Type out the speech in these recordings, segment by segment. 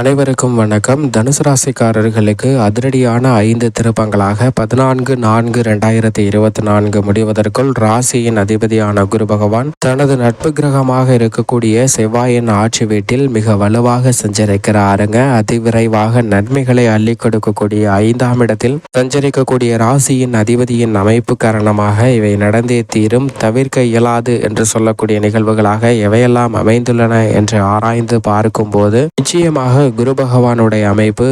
அனைவருக்கும் வணக்கம். தனுசு ராசிக்காரர்களுக்கு அதிரடியான ஐந்து திருப்பங்களாக பதினான்கு நான்கு இரண்டாயிரத்தி இருபத்தி நான்கு முடிவதற்குள் ராசியின் அதிபதியான குரு பகவான் தனது நட்பு கிரகமாக இருக்கக்கூடிய செவ்வாயின் ஆட்சி வீட்டில் மிக வலுவாக சஞ்சரிக்கிறாருங்க. அதிவிரைவாக நன்மைகளை அள்ளி கொடுக்கக்கூடிய ஐந்தாம் இடத்தில் சஞ்சரிக்கக்கூடிய ராசியின் அதிபதியின் அமைப்பு காரணமாக இவை நடந்தே தீரும். தவிர்க்க இயலாது என்று சொல்லக்கூடிய நிகழ்வுகளாக எவையெல்லாம் அமைந்துள்ளன என்று ஆராய்ந்து பார்க்கும்போது நிச்சயமாக குரு பகவானுடைய அமைப்பு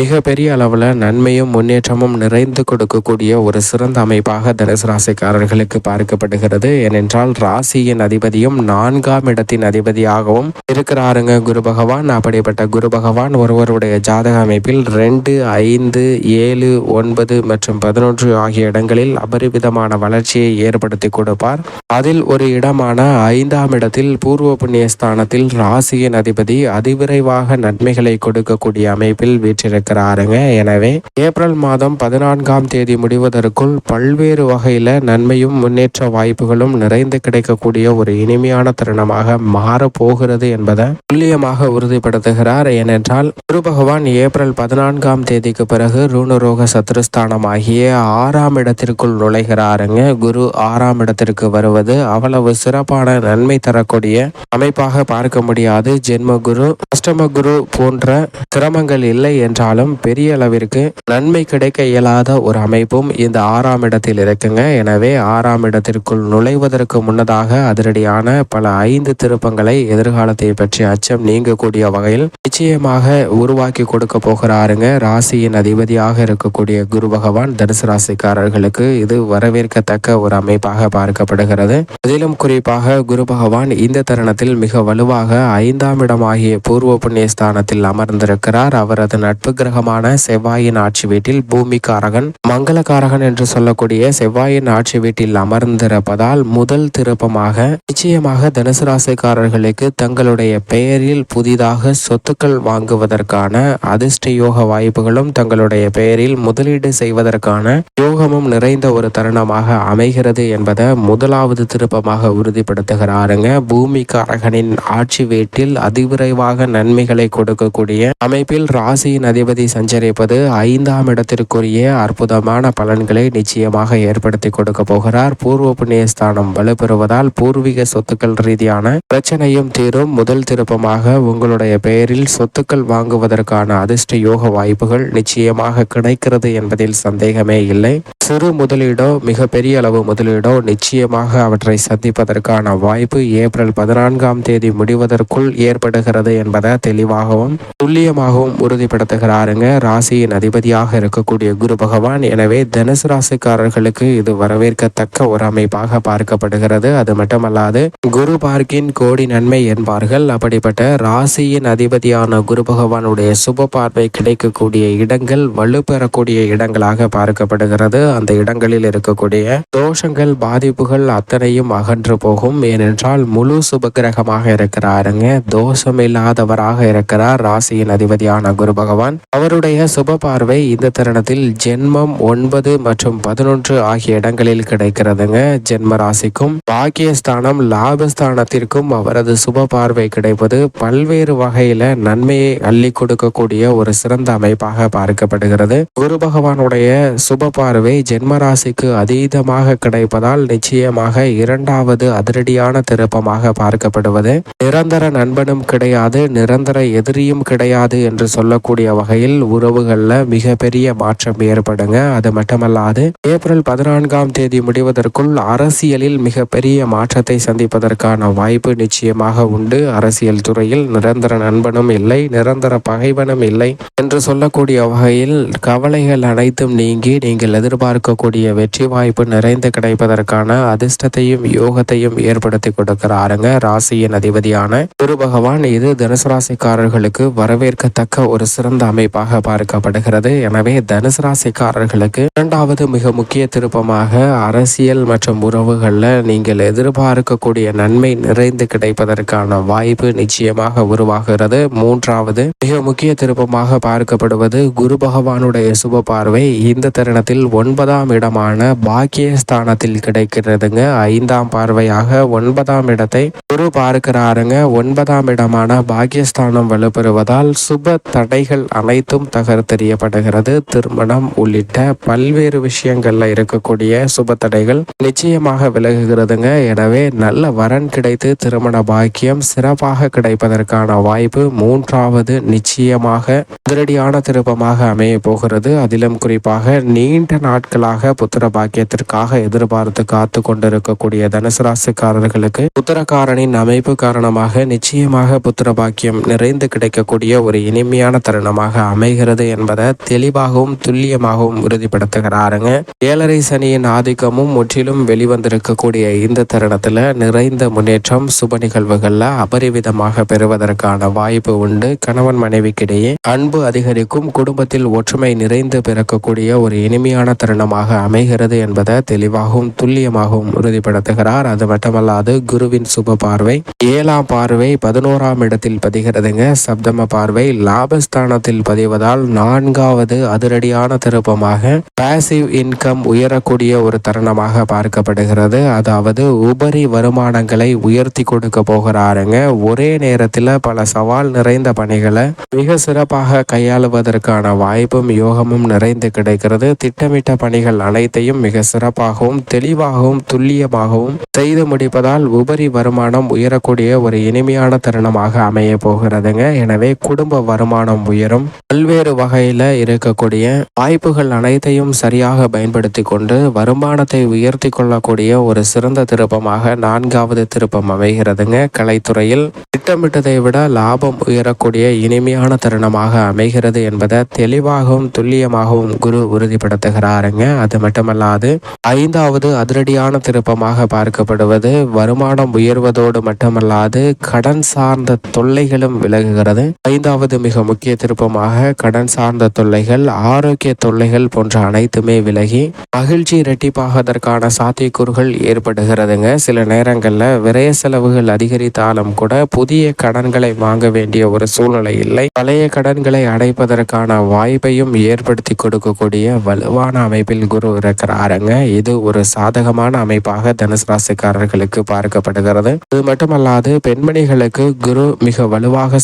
மிக பெரிய அளவில் நன்மையும் முன்னேற்றமும் நிறைந்து கொடுக்கக்கூடிய ஒரு சிறந்த அமைப்பாக தனுசு ராசிக்காரர்களுக்கு பார்க்கப்படுகிறது. ஏனென்றால் ராசியின் அதிபதியும் நான்காம் இடத்தின் அதிபதியாகவும் இருக்கிறாருங்க குரு பகவான் அப்படிப்பட்ட குரு பகவான் ஒருவருடைய ஜாதக அமைப்பில் ரெண்டு ஐந்து ஏழு ஒன்பது மற்றும் பதினொன்று ஆகிய இடங்களில் அபரிவிதமான வளர்ச்சியை ஏற்படுத்தி கொடுப்பார். அதில் ஒரு இடமான ஐந்தாம் இடத்தில் பூர்வ புண்ணிய ஸ்தானத்தில் ராசியின் அதிபதி அதிவிரைவாக நன்மைகள் கொடுக்கக்கூடிய அமைப்பில் வீற்றிருக்கிறாருங்க. எனவே ஏப்ரல் மாதம் பதினான்காம் தேதி முடிவதற்குள் பல்வேறு வகையில நன்மையும் முன்னேற்ற வாய்ப்புகளும் நிறைந்து கிடைக்கக்கூடிய ஒரு இனிமையான தருணமாக மாறப்போகிறது என்பதை துல்லியமாக உறுதிப்படுத்துகிறார். ஏனென்றால் குரு பகவான் ஏப்ரல் பதினான்காம் தேதிக்கு பிறகு ரூணரோக சத்ருஸ்தானம் ஆகிய ஆறாம் இடத்திற்குள் நுழைகிறாருங்க. குரு ஆறாம் இடத்திற்கு வருவது அவ்வளவு சிறப்பான நன்மை தரக்கூடிய அமைப்பாக பார்க்க முடியாது. ஜென்ம குரு அஷ்டம குரு போன்ற சிரமங்கள் இல்லை என்றாலும் பெரிய அளவிற்கு நன்மை கிடைக்க இயலாத ஒரு அமைப்பும் இந்த ஆறாம் இடத்தில் இருக்குங்க. எனவே ஆறாம் இடத்திற்குள் நுழைவதற்கு முன்னதாக அதிரடியான பல ஐந்து திருப்பங்களை எதிர்காலத்தை பற்றி அச்சம் நீங்கக்கூடிய வகையில் நிச்சயமாக உருவாக்கி கொடுக்க போகிறாருங்க. ராசியின் அதிபதியாக இருக்கக்கூடிய குரு பகவான் தனுசு ராசிக்காரர்களுக்கு இது வரவேற்கத்தக்க ஒரு அமைப்பாக பார்க்கப்படுகிறது. அதிலும் குறிப்பாக குரு பகவான் இந்த தருணத்தில் மிக வலுவாக ஐந்தாம் இடமாகிய பூர்வ புண்ணிய ஸ்தானத்தில் அமர்ந்திருக்கிறார். அவரது நட்பு கிரகமான செவ்வாயின் ஆட்சி வீட்டில் பூமிக்காரகன் மங்களகாரகன் என்று சொல்லக்கூடிய செவ்வாயின் ஆட்சி வீட்டில் அமர்ந்திருப்பதால் முதல் திருப்பமாக நிச்சயமாக தனுசு ராசிக்காரர்களுக்கு தங்களுடைய பெயரில் புதிதாக சொத்துக்கள் வாங்குவதற்கான அதிர்ஷ்ட யோக வாய்ப்புகளும் தங்களுடைய பெயரில் முதலீடு செய்வதற்கான யோகமும் நிறைந்த ஒரு தருணமாக அமைகிறது என்பதை முதலாவது திருப்பமாக உறுதிப்படுத்துகிறாருங்க. பூமிகாரகனின் ஆட்சி வீட்டில் அதிவிரைவாக நன்மைகளை இருக்கக்கூடிய அமைப்பில் ராசியின் அதிபதி சஞ்சரிப்பது ஐந்தாம் இடத்திற்குரிய அற்புதமான பலன்களை நிச்சயமாக ஏற்படுத்தி கொடுக்க போகிறார். பூர்வ புண்ணியஸ்தானம் வலுப்பெறுவதால் பூர்வீக சொத்துக்கள் ரீதியான பிரச்சனையும் தீரும். முதல் திருப்பமாக உங்களுடைய பெயரில் சொத்துக்கள் வாங்குவதற்கான அதிர்ஷ்ட யோக வாய்ப்புகள் நிச்சயமாக கிடைக்கிறது என்பதில் சந்தேகமே இல்லை. சிறு முதலீடோ மிக பெரிய அளவு முதலீடோ நிச்சயமாக அவற்றை சந்திப்பதற்கான வாய்ப்பு ஏப்ரல் பதினான்காம் தேதி முடிவதற்குள் ஏற்படுகிறது என்பதை தெளிவாகவும் துல்லியமாகவும் உறுதிப்படுத்துகிறாருங்க. ராசியின் அதிபதியாக இருக்கக்கூடிய குரு பகவான். எனவே தனுசு ராசிக்காரர்களுக்கு இது வரவேற்கத்தக்க ஒரு அமைப்பாக பார்க்கப்படுகிறது. அது மட்டுமல்லாது குரு பார்க்கின் கோடி நன்மை என்பார்கள். அப்படிப்பட்ட ராசியின் அதிபதியான குரு பகவானுடைய சுப பார்வை கிடைக்கக்கூடிய இடங்கள் வலுப்பெறக்கூடிய இடங்களாக பார்க்கப்படுகிறது. அந்த இடங்களில் இருக்கக்கூடிய தோஷங்கள் பாதிப்புகள் அத்தனையும் அகன்று போகும். ஏனென்றால் முழு சுபகிரகமாக இருக்கிறாருங்க. தோஷம் இல்லாதவராக இருக்கிறார். ராசியின் அதிபதியான குரு பகவான் அவருடைய சுப பார்வை இந்த தருணத்தில் ஜென்மம் ஒன்பது மற்றும் பதினொன்று ஆகிய இடங்களில் கிடைக்கிறதுங்க. ஜென்ம ராசிக்கும் பாக்கியஸ்தானம் லாபஸ்தானத்திற்கும் அவரது சுப பார்வை கிடைப்பது பல்வேறு வகையில நன்மையை அள்ளி கொடுக்கக்கூடிய ஒரு சிறந்த அமைப்பாக பார்க்கப்படுகிறது. குரு பகவானுடைய சுப பார்வை ஜென்ம ராசிக்கு அதீதமாக கிடைப்பதால் நிச்சயமாக இரண்டாவது அதிரடியான திருப்பமாக பார்க்கப்படுவது. நிரந்தர நண்பனும் கிடையாது நிரந்தர எதிரியும் கிடையாது என்று சொல்லக்கூடிய வகையில் உறவுகளில் மிகப்பெரிய மாற்றம் ஏற்படுங்க. அது மட்டுமல்லாது ஏப்ரல் பதினான்காம் தேதி முடிவதற்குள் அரசியலில் மிகப்பெரிய மாற்றத்தை சந்திப்பதற்கான வாய்ப்பு நிச்சயமாக உண்டு. அரசியல் துறையில் நிரந்தர நண்பனும் இல்லை நிரந்தர பகைவனும் இல்லை என்று சொல்லக்கூடிய வகையில் கவலைகள் அனைத்தும் நீங்கி நீங்கள் எதிர்பார்க்கக்கூடிய வெற்றி வாய்ப்பு நிறைந்து கிடைப்பதற்கான அதிர்ஷ்டத்தையும் யோகத்தையும் ஏற்படுத்தி கொடுக்கிறாருங்க. ராசியின் அதிபதியான குரு பகவான். இது தனுசு ராசிக்காரர்களுக்கு வரவேற்கத்தக்க ஒரு சிறந்த அமைப்பாக பார்க்கப்படுகிறது. எனவே தனுசு ராசிக்காரர்களுக்கு இரண்டாவது மிக முக்கிய திருப்பமாக அரசியல் மற்றும் உறவுகளில் நீங்கள் எதிர்பார்க்கக்கூடிய நன்மை நிறைந்து கிடைப்பதற்கான வாய்ப்பு நிச்சயமாக உருவாகிறது. மூன்றாவது மிக முக்கிய திருப்பமாக பார்க்கப்படுவது குரு பகவானுடைய சுப பார்வை. இந்த தருணத்தில் ஒன்பதாம் இடமான பாக்கியஸ்தானத்தில் கிடைக்கிறதுங்க. ஐந்தாம் பார்வையாக ஒன்பதாம் இடத்தை குரு பார்க்கிறாருங்க. ஒன்பதாம் இடமான பாக்கியஸ்தானம் வலுப்பெறுவது வருவதால் சுப தடைகள் அனைத்தும் தகர்த்தெறியப்படுகிறது. திருமணம் உள்ளிட்ட பல்வேறு விஷயங்கள்ல இருக்கக்கூடிய சுப தடைகள் நிச்சயமாக விலகுகிறதுங்க. எனவே நல்ல வரன் கிடைத்து திருமண பாக்கியம் சிறப்பாக கிடைப்பதற்கான வாய்ப்பு மூன்றாவது நிச்சயமாக அதிரடியான திருப்பமாக அமைய போகிறது. அதிலும் குறிப்பாக நீண்ட நாட்களாக புத்திர பாக்கியத்திற்காக எதிர்பார்த்து காத்து கொண்டிருக்கக்கூடிய தனுசு ராசிக்காரர்களுக்கு புத்திரக்காரனின் அமைப்பு காரணமாக நிச்சயமாக புத்திர பாக்கியம் நிறைந்து வைக்கக்கூடிய ஒரு இனிமையான தருணமாக அமைகிறது என்பதை தெளிவாகவும் துல்லியமாகவும் உறுதிப்படுத்துகிறாருங்க. ஏழரை சனியின் ஆதிக்கமும் முற்றிலும் வெளிவந்திருக்கக்கூடிய இந்த தருணத்துல நிறைந்த முன்னேற்றம் சுப நிகழ்வுகள்ல அபரிவிதமாக பெறுவதற்கான வாய்ப்பு உண்டு. கணவன் மனைவிக்கிடையே அன்பு அதிகரிக்கும் குடும்பத்தில் ஒற்றுமை நிறைந்து பிறக்கக்கூடிய ஒரு இனிமையான தருணமாக அமைகிறது என்பதை தெளிவாகவும் துல்லியமாகவும் உறுதிப்படுத்துகிறார். அது மட்டுமல்லாது குருவின் சுப பார்வை ஏழாம் பார்வை பதினோராம் இடத்தில் பதிகிறதுங்க. சப்தம பார்வை லாபஸ்தானத்தில் பதிவதால் நான்காவது அதிரடியான திருப்பமாக பாசிவ் இன்கம் உயரக்கூடிய ஒரு தருணமாக பார்க்கப்படுகிறது. அதாவது உபரி வருமானங்களை உயர்த்தி கொடுக்க போகிறாருங்க. ஒரே நேரத்தில் பல சவால் நிறைந்த பணிகளை மிக சிறப்பாக கையாளுவதற்கான வாய்ப்பும் யோகமும் நிறைந்து கிடைக்கிறது. திட்டமிட்ட பணிகள் அனைத்தையும் மிக சிறப்பாகவும் தெளிவாகவும் துல்லியமாகவும் செய்து முடிப்பதால் உபரி வருமானம் உயரக்கூடிய ஒரு இனிமையான தருணமாக அமைய போகிறதுங்க. எனவே குடும்ப வருமானம் உயரும். பல்வேறு வகையில இருக்கக்கூடிய வாய்ப்புகள் அனைத்தையும் சரியாக பயன்படுத்தி கொண்டு வருமானத்தை உயர்த்தி கொள்ளக்கூடிய ஒரு சிறந்த திருப்பமாக நான்காவது திருப்பம் அமைகிறதுங்க. கலைத்துறையில் திட்டமிட்டதை விட லாபம் உயரக்கூடிய இனிமையான தருணமாக அமைகிறது என்பதை தெளிவாகவும் துல்லியமாகவும் குரு உறுதிப்படுத்துகிறாருங்க. அது மட்டுமல்லாது ஐந்தாவது அதிரடியான திருப்பமாக பார்க்கப்படுவது வருமானம் உயர்வதோடு மட்டுமல்லாது கடன் சார்ந்த தொல்லைகளும் விலகுகிறது. ஐந்தாவது மிக முக்கிய திருப்பமாக கடன் சார்ந்த தொல்லைகள் ஆரோக்கிய தொல்லைகள் போன்ற அனைத்துமே விலகி மகிழ்ச்சி இரட்டிப்பாகதற்கான சாத்தியக்கூறுகள் ஏற்படுகிறதுங்க. சில நேரங்களில் விரய செலவுகள் அதிகரித்தாலும் கூட புதிய கடன்களை வாங்க வேண்டிய ஒரு சூழ்நிலை இல்லை. பழைய கடன்களை அடைப்பதற்கான வாய்ப்பையும் ஏற்படுத்தி கொடுக்கக்கூடிய வலுவான அமைப்பில் குரு இருக்கிறாருங்க. இது ஒரு சாதகமான அமைப்பாக தனுசு ராசிக்காரர்களுக்கு பார்க்கப்படுகிறது. இது மட்டுமல்லாது பெண்மணிகளுக்கு குரு மிக வலுவாக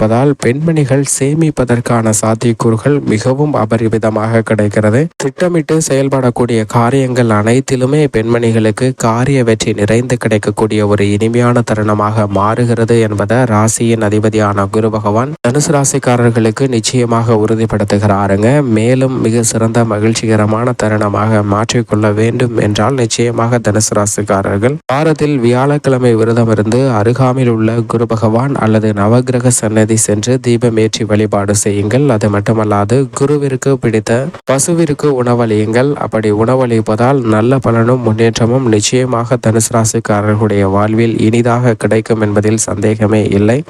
இருப்பதால் பெண்மணிகள் சேமிப்பதற்கான சாத்தியக்கூறுகள் மிகவும் அபரிவிதமாக கிடைக்கிறது. திட்டமிட்டு செயல்படக்கூடிய காரியங்கள் அனைத்திலுமே பெண்மணிகளுக்கு காரிய வெற்றி நிறைந்து கிடைக்கக்கூடிய ஒரு இனிமையான தருணமாக மாறுகிறது என்பதை ராசியின் அதிபதியான குரு பகவான் தனுசு ராசிக்காரர்களுக்கு நிச்சயமாக உறுதிப்படுத்துகிறாருங்க. மேலும் மிக சிறந்த மகிழ்ச்சிகரமான தருணமாக மாற்றிக்கொள்ள வேண்டும் என்றால் நிச்சயமாக தனுசு ராசிக்காரர்கள் வாரத்தில் வியாழக்கிழமை விரதம் இருந்து அருகாமையில் உள்ள குரு பகவான் அல்லது நவகிரக சன்னதி சென்று தீபம் ஏற்றி வழிபாடு செய்யுங்கள். அது மட்டுமல்லாது குருவிற்கு பிடித்த பசுவிற்கு உணவளியுங்கள். அப்படி உணவளிப்பதால் நல்ல பலனும் முன்னேற்றமும் நிச்சயமாக தனுசு ராசிக்காரர்களுடைய வாழ்வில் இனிதாக கிடைக்கும் என்பதில் சந்தேகமே இல்லை.